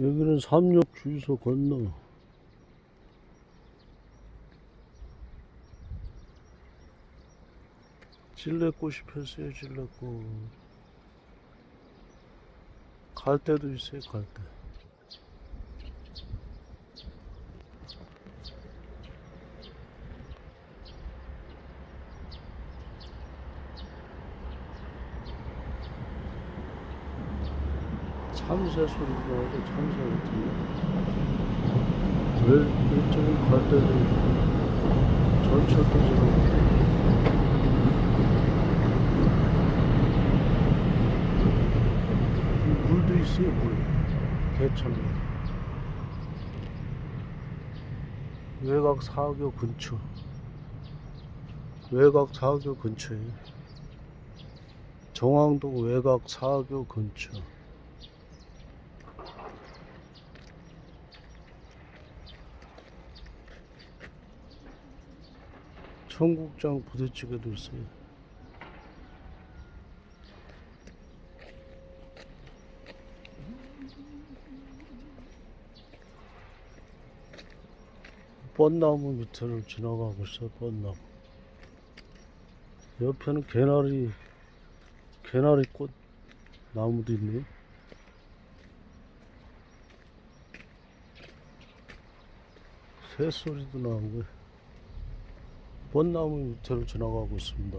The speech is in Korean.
여기는 삼육 주유소 건너. 찔레꽃이 폈어요, 찔레꽃. 갈대도 있어요, 갈대. 참새 소리가 나고 참새 같은데? 왜 이쪽은 갈대도 전철도 지나고. 물도 있어요 물. 개천물. 외곽 사교 근처. 외곽 사교 근처에. 정왕동 외곽 사교 근처 청국장 부대찌개도 있어요. 뻔나무 밑을 지나가고 있어요, 뻔나무. 옆에는 개나리, 개나리 꽃 나무도 있네요. 새소리도 나오고, 뻔나무 밑을 지나가고 있습니다.